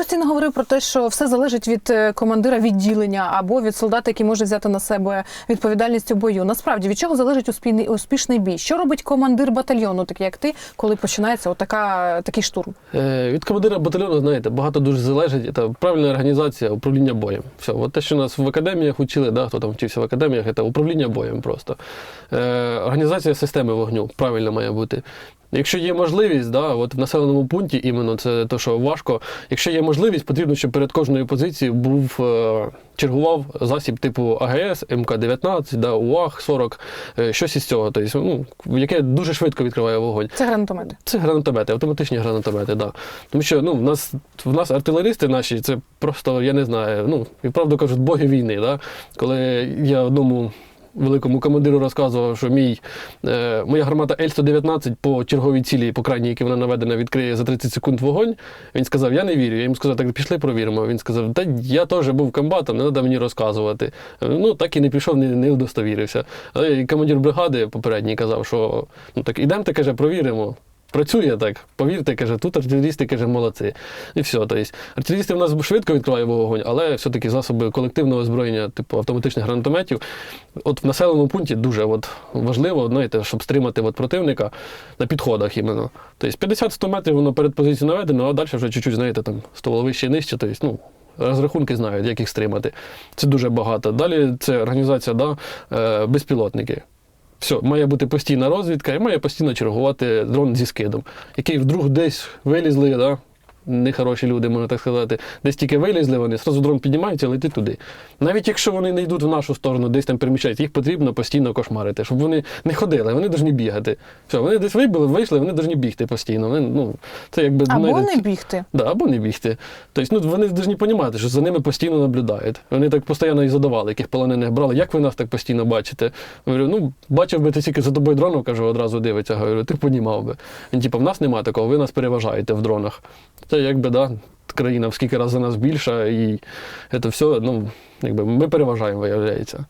постійно говорив про те, що все залежить від е, командира відділення або від солдата, який може взяти на себе відповідальність у бою. Насправді від чого залежить успішний, успішний бій? Що робить командир батальйону, такий як ти, коли починається отака, такий штурм? Е, Від командира батальйону, знаєте, багато дуже залежить. Це правильна організація управління боєм. Все, от те, що нас в академіях учили, да, хто там вчився в академіях, це управління боєм просто. Е, організація системи вогню правильно має бути. Якщо є можливість, да, от в населеному пункті іменно це те, що важко. Якщо є можливість, потрібно, щоб перед кожною позицією був е, чергував засіб типу АГС, МК-19, да, УАГ-40, е, щось із цього. Тобто, ну, яке дуже швидко відкриває вогонь. Це гранатомети. Це гранатомети, автоматичні гранатомети, да. Тому що ну, в нас в нас артилеристи наші, це просто, я не знаю, ну, і правду кажуть, боги війни. Да? Коли я одному великому командиру розказував, що мій, е, моя гармата Л-119 по черговій цілі, по крайній, які вона наведена, відкриє за 30 секунд вогонь. Він сказав, я не вірю. Я йому сказав, так пішли провіримо. Він сказав, та я теж був комбатом, не треба мені розказувати. Ну, так і не пішов, не, не удостовірився. Але командир бригади попередній казав, що ну так ідемте, каже, провіримо. Працює так, повірте, каже, тут артилерісти каже, молодці. І все. Тобто, артилерісти в нас швидко відкривають вогонь, але все-таки засоби колективного озброєння, типу автоматичних гранатометів, от в населеному пункті дуже от важливо, знаєте, щоб стримати от противника на підходах іменно. Тобто 50-100 метрів воно перед позицією наведено, а далі вже чуть-чуть, знаєте, там стволо вище і нижче. Тобто, ну, розрахунки знають, як їх стримати. Це дуже багато. Далі це організація да, е, безпілотники. Все, має бути постійна розвідка і має постійно чергувати дрон зі скидом, який вдруг десь вилізли, да? Нехороші люди, можна так сказати, десь тільки вилізли, вони зразу дрон піднімається, летить туди. Навіть якщо вони не йдуть в нашу сторону, десь там переміщаються, їх потрібно постійно кошмарити, щоб вони не ходили, вони повинні бігати. Все, вони десь вибили, вийшли, вони повинні бігти постійно. Вони, ну, це якби, Або знаєте, не бігти. Да, або не бігти. Тобто, ну, вони повинні розуміти, що за ними постійно наблюдають. Вони так постійно і задавали, яких полонених брали. Як ви нас так постійно бачите? Говорю, ну, бачив би ти тільки за тобою дроном, кажу, одразу дивиться. Говорю, ти понімав би. Він, типу, в нас нема такого, ви нас переважаєте в дронах. Це якби, да, країна в скільки разів нас більша, і це все, ну, якби ми переважаємо, виявляється.